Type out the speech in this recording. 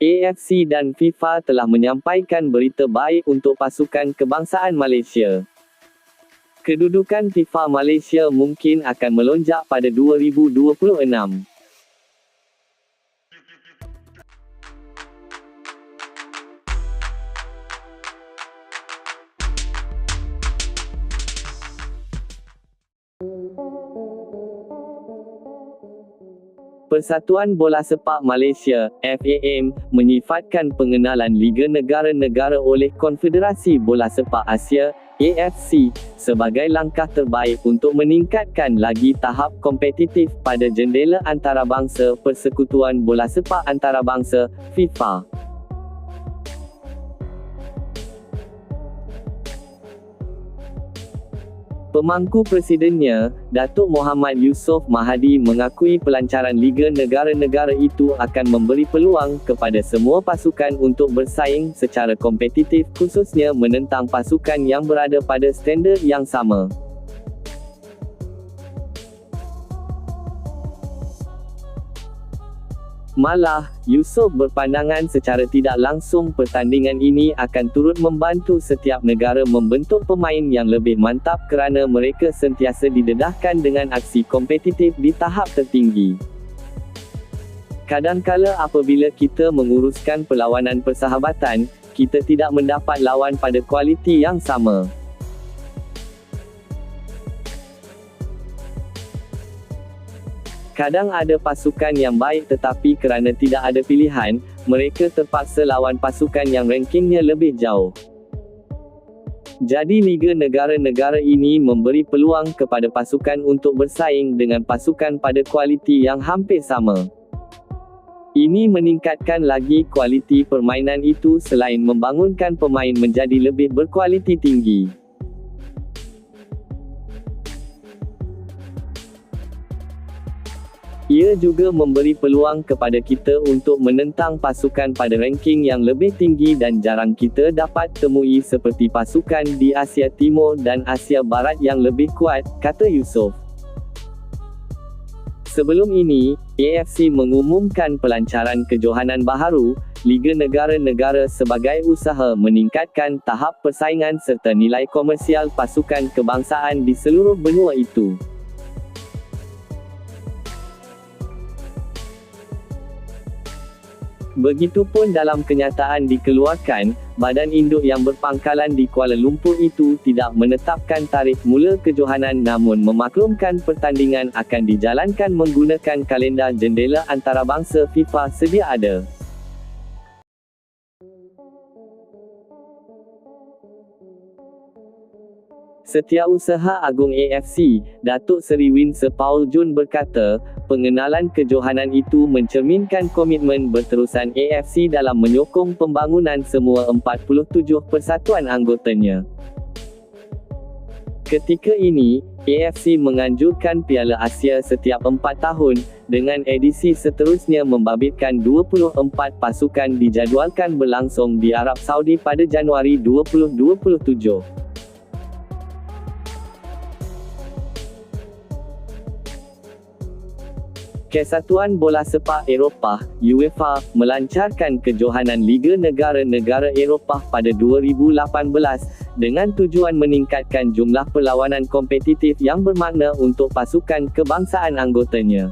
AFC dan FIFA telah menyampaikan berita baik untuk pasukan kebangsaan Malaysia. Kedudukan FIFA Malaysia mungkin akan melonjak pada 2026. Persatuan Bola Sepak Malaysia, FAM, menyifatkan pengenalan Liga Negara-Negara oleh Konfederasi Bola Sepak Asia, AFC, sebagai langkah terbaik untuk meningkatkan lagi tahap kompetitif pada jendela antarabangsa Persekutuan Bola Sepak Antarabangsa, FIFA. Pemangku Presidennya, Datuk Muhammad Yusof Mahadi mengakui pelancaran Liga Negara-Negara itu akan memberi peluang kepada semua pasukan untuk bersaing secara kompetitif khususnya menentang pasukan yang berada pada standard yang sama. Malah, Yusof berpandangan secara tidak langsung pertandingan ini akan turut membantu setiap negara membentuk pemain yang lebih mantap kerana mereka sentiasa didedahkan dengan aksi kompetitif di tahap tertinggi. Kadangkala apabila kita menguruskan perlawanan persahabatan, kita tidak mendapat lawan pada kualiti yang sama. Kadang ada pasukan yang baik tetapi kerana tidak ada pilihan, mereka terpaksa lawan pasukan yang rankingnya lebih jauh. Jadi Liga Negara-Negara ini memberi peluang kepada pasukan untuk bersaing dengan pasukan pada kualiti yang hampir sama. Ini meningkatkan lagi kualiti permainan itu selain membangunkan pemain menjadi lebih berkualiti tinggi. Ia juga memberi peluang kepada kita untuk menentang pasukan pada ranking yang lebih tinggi dan jarang kita dapat temui seperti pasukan di Asia Timur dan Asia Barat yang lebih kuat, kata Yusof. Sebelum ini, AFC mengumumkan pelancaran kejohanan baharu, Liga Negara-Negara sebagai usaha meningkatkan tahap persaingan serta nilai komersial pasukan kebangsaan di seluruh benua itu. Begitupun dalam kenyataan dikeluarkan, badan induk yang berpangkalan di Kuala Lumpur itu tidak menetapkan tarikh mula kejohanan namun memaklumkan pertandingan akan dijalankan menggunakan kalender jendela antarabangsa FIFA sedia ada. Setiausaha Agung AFC, Datuk Seri Windsor Paul Jun berkata, pengenalan kejohanan itu mencerminkan komitmen berterusan AFC dalam menyokong pembangunan semua 47 persatuan anggotanya. Ketika ini, AFC menganjurkan Piala Asia setiap 4 tahun, dengan edisi seterusnya membabitkan 24 pasukan dijadualkan berlangsung di Arab Saudi pada Januari 2027. Kesatuan Bola Sepak Eropah, UEFA, melancarkan kejohanan Liga Negara-Negara Eropah pada 2018, dengan tujuan meningkatkan jumlah perlawanan kompetitif yang bermakna untuk pasukan kebangsaan anggotanya.